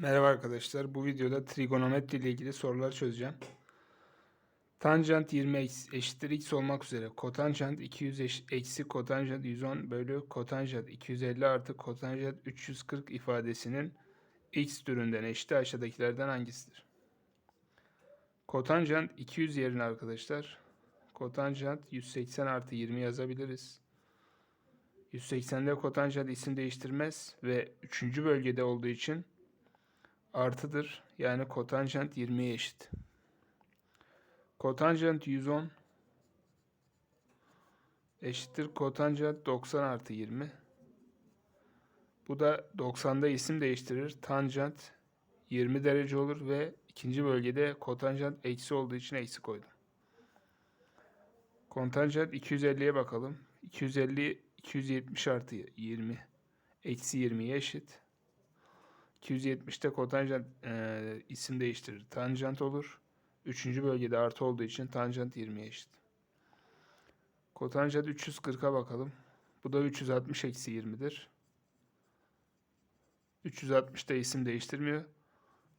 Merhaba arkadaşlar. Bu videoda trigonometri ile ilgili sorular çözeceğim. Tanjant 20 eksi- eşittir x olmak üzere kotanjant 200 eş- eksi kotanjant 110 bölü kotanjant 250 artı kotanjant 340 ifadesinin x türünden eşiti aşağıdakilerden hangisidir? Kotanjant 200 yerine arkadaşlar kotanjant 180 artı 20 yazabiliriz. 180'de kotanjant isim değiştirmez ve 3. bölgede olduğu için artıdır. Yani kotanjant 20'ye eşit. Kotanjant 110 eşittir kotanjant 90 artı 20. Bu da 90'da isim değiştirir. Tanjant 20 derece olur ve ikinci bölgede kotanjant eksi olduğu için eksi koydum. Kontanjant 250'ye bakalım. 250 270 artı 20 eksi 20'ye eşit. 270'te kotanjant e, isim değiştirir. Tanjant olur. Üçüncü bölgede artı olduğu için tanjant 20'ye eşit. Kotanjant 340'a bakalım. Bu da 360 eksi 20'dir. 360'da isim değiştirmiyor.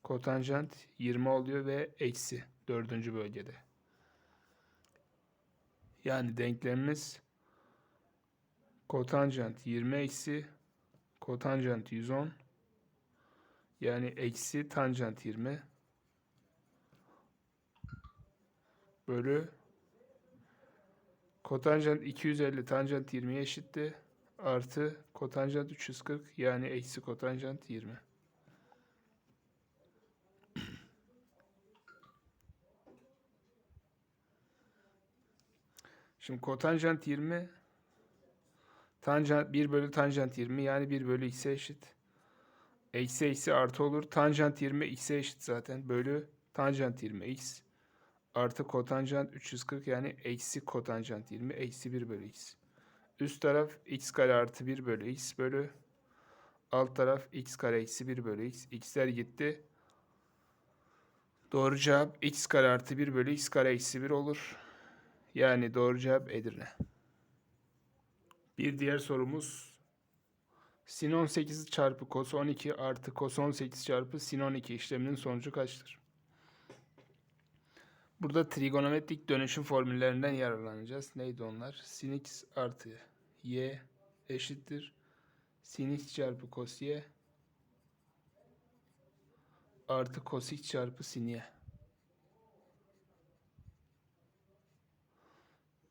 Kotanjant 20 oluyor ve eksi dördüncü bölgede. Yani denklemimiz kotanjant 20 eksi kotanjant 110 yani eksi tanjant 20 bölü kotanjant 250 tanjant 20'ye eşitti. Artı kotanjant 340 yani eksi kotanjant 20. Şimdi kotanjant 20 tanjant 1 bölü tanjant 20 yani 1 bölü x'e eşit. Eksi eksi artı olur. Tanjant 20 x'e eşit zaten. Bölü tanjant 20 x artı kotanjant 340 yani eksi kotanjant 20 eksi 1 bölü x. Üst taraf x kare artı 1 bölü x bölü alt taraf x kare eksi 1 bölü x. x'ler gitti. Doğru cevap x kare artı 1 bölü x kare eksi 1 olur. Yani doğru cevap Edirne. Bir diğer sorumuz sin 18 çarpı kos 12 artı kos 18 çarpı sin 12 işleminin sonucu kaçtır? Burada trigonometrik dönüşüm formüllerinden yararlanacağız. Neydi onlar? Sin x artı y eşittir. Sin x çarpı kos y artı kos x çarpı sin y.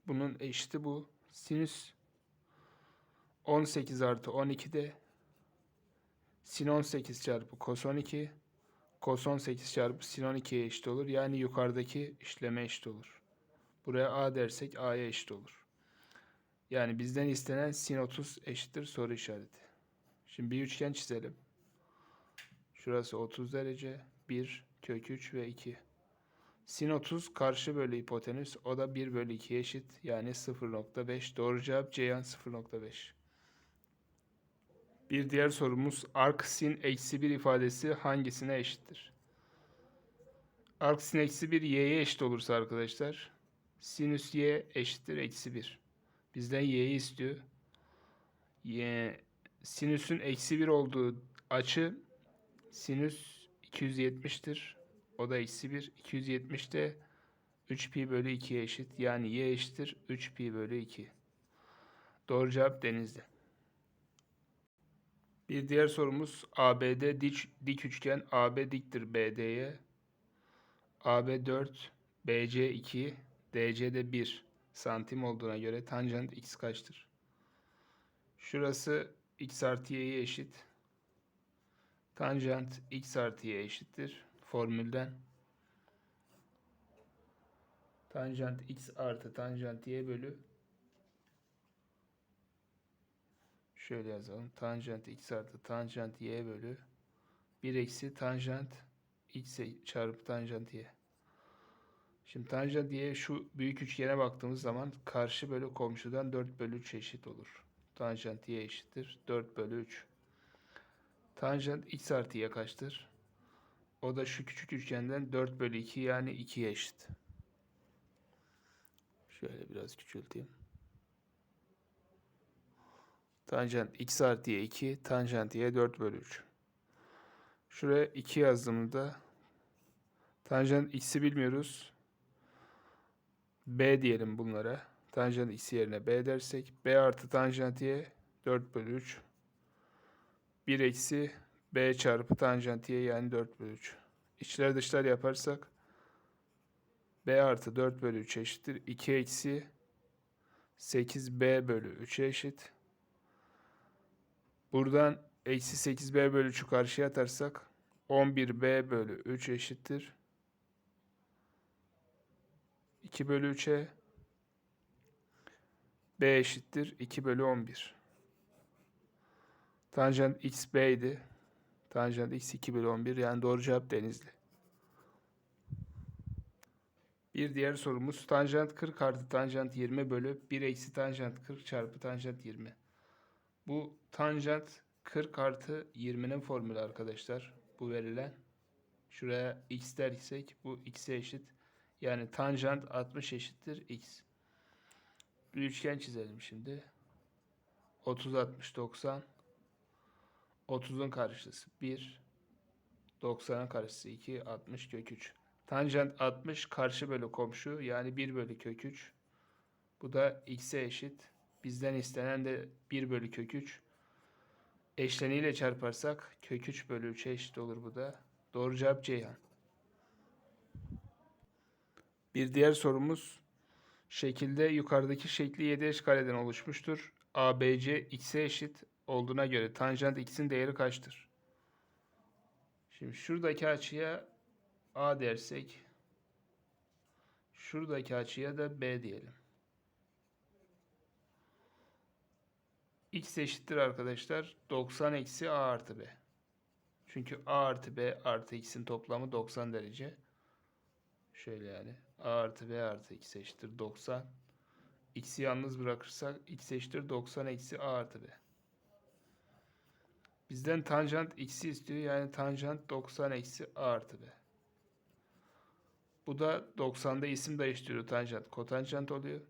Bunun eşiti bu. Sinüs 18 artı 12'de sin 18 çarpı kos 12 kos 18 çarpı sin 12'ye eşit olur. Yani yukarıdaki işleme eşit olur. Buraya a dersek a'ya eşit olur. Yani bizden istenen sin 30 eşittir soru işareti. Şimdi bir üçgen çizelim. Şurası 30 derece. 1, kök 3 ve 2. Sin 30 karşı bölü hipotenüs. O da 1 bölü 2 eşit. Yani 0.5. Doğru cevap Ceyhan 0.5. Bir diğer sorumuz arc sin eksi 1 ifadesi hangisine eşittir? Arc sin eksi 1 y'ye eşit olursa arkadaşlar sinüs y eşittir eksi 1. Bizden y'yi istiyor. Y, sinüsün eksi 1 olduğu açı sinüs 270'tir. O da eksi 1. 270 de 3 pi bölü 2'ye eşit. Yani y eşittir 3 pi bölü 2. Doğru cevap denizli. Bir diğer sorumuz ABD dik, dik üçgen AB diktir BD'ye. AB 4, BC 2, DC'de 1 santim olduğuna göre tanjant x kaçtır? Şurası x artı y'ye eşit. Tanjant x artı y eşittir. Formülden. Tanjant x artı tanjant y bölü Şöyle yazalım. Tanjant x artı tanjant y bölü 1 eksi tanjant x çarpı tanjant y. Şimdi tanjant y şu büyük üçgene baktığımız zaman karşı bölü komşudan 4 bölü 3 eşit olur. Tanjant y eşittir 4 bölü 3. Tanjant x artı y kaçtır? O da şu küçük üçgenden 4 bölü 2 yani 2 eşit. Şöyle biraz küçülteyim. Tanjant x artı y 2, tanjant y 4 bölü 3. Şuraya 2 yazdığımda tanjant x'i bilmiyoruz. B diyelim bunlara. Tanjant x yerine b dersek b artı tanjant y 4 bölü 3. 1 eksi b çarpı tanjant y yani 4 bölü 3. İçler dışlar yaparsak b artı 4 bölü 3 eşittir. 2 eksi 8b bölü 3'e eşit. Buradan eksi 8b bölü 3'ü karşıya atarsak 11b bölü 3 eşittir. 2 bölü 3'e b eşittir 2 bölü 11. Tanjant x b idi. Tanjant x 2 bölü 11 yani doğru cevap denizli. Bir diğer sorumuz tanjant 40 artı tanjant 20 bölü 1 eksi tanjant 40 çarpı tanjant 20. Bu tanjant 40 artı 20'nin formülü arkadaşlar. Bu verilen. Şuraya x dersek bu x'e eşit. Yani tanjant 60 eşittir x. Bir üçgen çizelim şimdi. 30 60 90. 30'un karşısı 1. 90'ın karşısı 2. 60 kök 3. Tanjant 60 karşı bölü komşu yani 1 bölü kök 3. Bu da x'e eşit. Bizden istenen de 1 bölü kök 3. Eşleniyle çarparsak kök 3 bölü 3'e eşit olur bu da. Doğru cevap Ceyhan. Bir diğer sorumuz şekilde yukarıdaki şekli 7 eş kareden oluşmuştur. ABC x'e eşit olduğuna göre tanjant x'in değeri kaçtır? Şimdi şuradaki açıya A dersek şuradaki açıya da B diyelim. X eşittir arkadaşlar 90 eksi A artı B. Çünkü A artı B artı X'in toplamı 90 derece. Şöyle yani. A artı B artı X eşittir 90. X'i yalnız bırakırsak X eşittir 90 eksi A artı B. Bizden tanjant X'i istiyor. Yani tanjant 90 eksi A artı B. Bu da 90'da isim değiştiriyor tanjant. Kotanjant oluyor.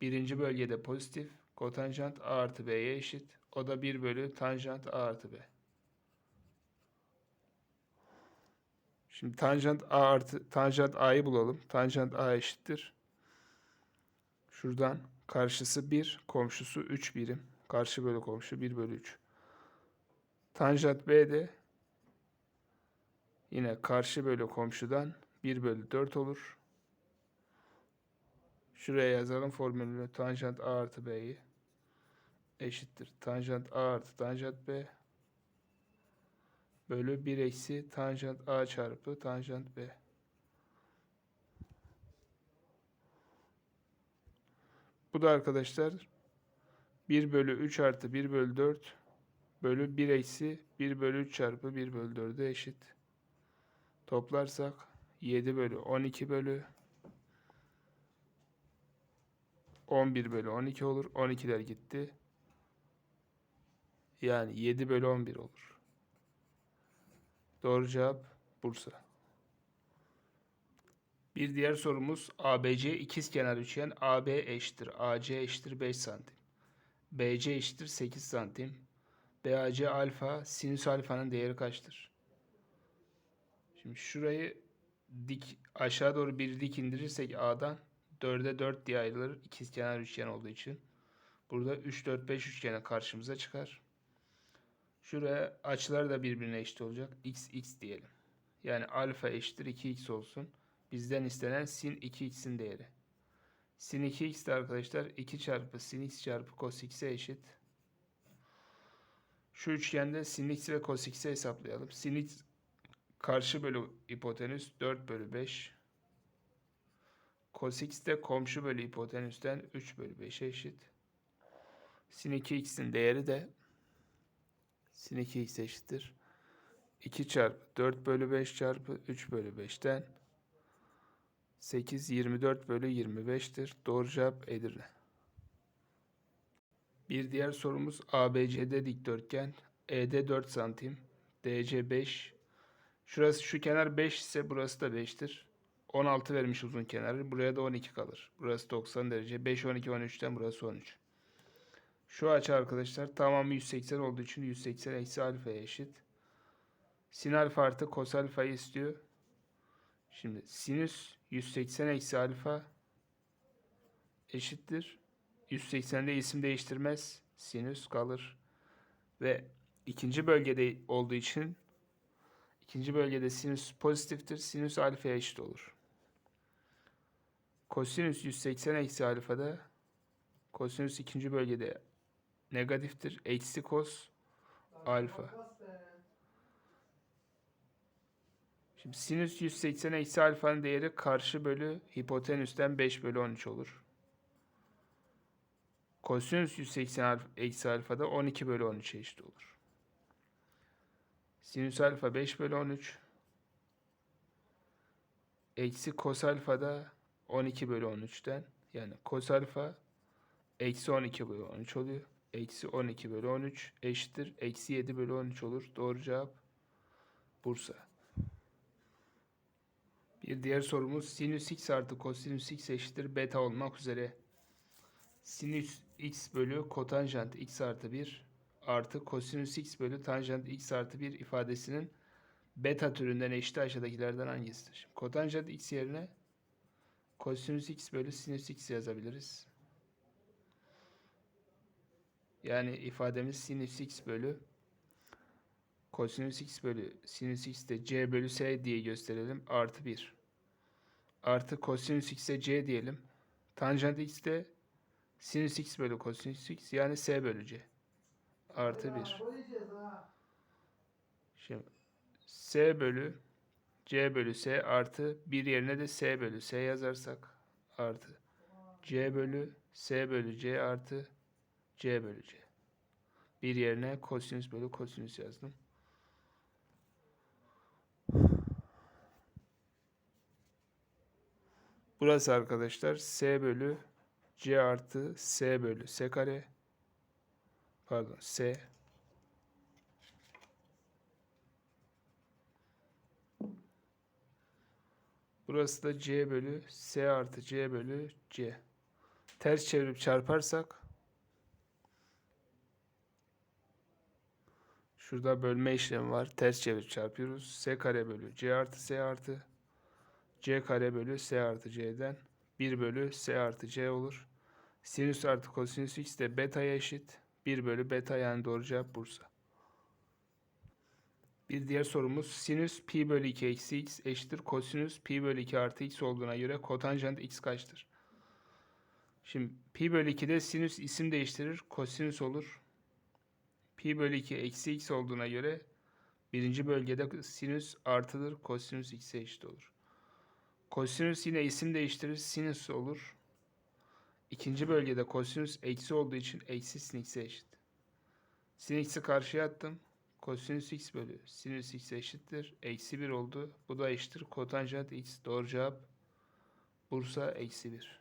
Birinci bölgede pozitif. Kotanjant A artı B'ye eşit. O da 1 bölü tanjant A artı B. Şimdi tanjant A artı tanjant A'yı bulalım. Tanjant A eşittir. Şuradan karşısı 1, komşusu 3 birim. Karşı bölü komşu 1 bölü 3. Tanjant B de yine karşı bölü komşudan 1 bölü 4 olur. Şuraya yazalım formülünü. Tanjant A artı B'yi eşittir. Tanjant A artı tanjant B bölü 1 eksi tanjant A çarpı tanjant B. Bu da arkadaşlar 1 bölü 3 artı 1 bölü 4 bölü 1 eksi 1 bölü 3 çarpı 1 bölü 4'e eşit. Toplarsak 7 bölü 12 bölü 11 bölü 12 olur. 12'ler gitti. Yani 7 bölü 11 olur. Doğru cevap Bursa. Bir diğer sorumuz ABC ikizkenar üçgen AB eşittir. AC eşittir 5 santim. BC eşittir 8 santim. BAC alfa sinüs alfanın değeri kaçtır? Şimdi şurayı dik aşağı doğru bir dik indirirsek A'dan 4'e 4 diye ayrılır. İkizkenar üçgen olduğu için. Burada 3 4 5 üçgeni karşımıza çıkar. Şuraya açılar da birbirine eşit olacak. X x diyelim. Yani alfa eşittir 2x olsun. Bizden istenen sin 2x'in değeri. Sin 2x de arkadaşlar 2 çarpı sin x çarpı cos x'e eşit. Şu üçgende sin x ve cos x'i hesaplayalım. Sin x karşı bölü hipotenüs 4 bölü 5. Cos x de komşu bölü hipotenüsten 3 bölü 5'e eşit. Sin 2x'in değeri de sin 2x eşittir. 2 çarpı 4 bölü 5 çarpı 3 bölü 5'ten 8 24 bölü 25'tir. Doğru cevap Edirne. Bir diğer sorumuz ABCD dikdörtgen. ED 4 santim. DC 5. Şurası şu kenar 5 ise burası da 5'tir. 16 vermiş uzun kenarı. Buraya da 12 kalır. Burası 90 derece. 5 12 13'ten burası 13. Şu açı arkadaşlar tamamı 180 olduğu için 180 eksi alfaya eşit. Sin alfa artı kos alfayı istiyor. Şimdi sinüs 180 eksi alfa eşittir. 180'de isim değiştirmez. Sinüs kalır. Ve ikinci bölgede olduğu için ikinci bölgede sinüs pozitiftir. Sinüs alfaya eşit olur. Kosinüs 180 eksi alfada kosinüs ikinci bölgede negatiftir. Eksi kos alfa. Şimdi sinüs 180 eksi alfanın değeri karşı bölü hipotenüsten 5 bölü 13 olur. Kosinüs 180 alf- eksi alfa da 12 bölü 13'e eşit olur. Sinüs alfa 5 bölü 13. Eksi kos alfa da 12 bölü 13'ten. Yani kos alfa eksi 12 bölü 13 oluyor. Eksi 12 bölü 13 eşittir. Eksi 7 bölü 13 olur. Doğru cevap Bursa. Bir diğer sorumuz sinüs x artı kosinüs x eşittir beta olmak üzere. Sinüs x bölü kotanjant x artı 1 artı kosinüs x bölü tanjant x artı 1 ifadesinin beta türünden eşit aşağıdakilerden hangisidir? Şimdi kotanjant x yerine kosinüs x bölü sinüs x yazabiliriz. Yani ifademiz sinüs x bölü kosinüs x bölü sinüs x de c bölü s diye gösterelim. Artı 1. Artı kosinüs x'e c diyelim. Tanjant x de sinüs x bölü kosinüs x yani s bölü c. Artı 1. Şimdi s bölü c bölü s artı 1 yerine de s bölü s yazarsak artı c bölü s bölü c artı c bölü c. Bir yerine kosinüs bölü kosinüs yazdım. Burası arkadaşlar s bölü c artı s bölü s kare pardon s Burası da c bölü s artı c bölü c. Ters çevirip çarparsak şurada bölme işlemi var. Ters çevirip çarpıyoruz. s kare bölü c artı s artı c kare bölü s artı c'den 1 bölü s artı c olur. Sinüs artı kosinüs x de beta'ya eşit. 1 bölü beta yani doğru cevap Bursa. Bir diğer sorumuz sinüs pi bölü 2 eksi x eşittir kosinüs pi bölü 2 artı x olduğuna göre kotanjant x kaçtır? Şimdi pi bölü 2'de sinüs isim değiştirir kosinüs olur. Pi bölü 2 eksi x olduğuna göre birinci bölgede sinüs artıdır kosinüs x'e eşit olur. Kosinüs yine isim değiştirir sinüs olur. İkinci bölgede kosinüs eksi olduğu için eksi sin x'e eşit. Sin x'i karşıya attım. Kosinüs x bölü sinüs x eşittir. Eksi 1 oldu. Bu da eşittir. Kotanjant x. Doğru cevap Bursa eksi 1.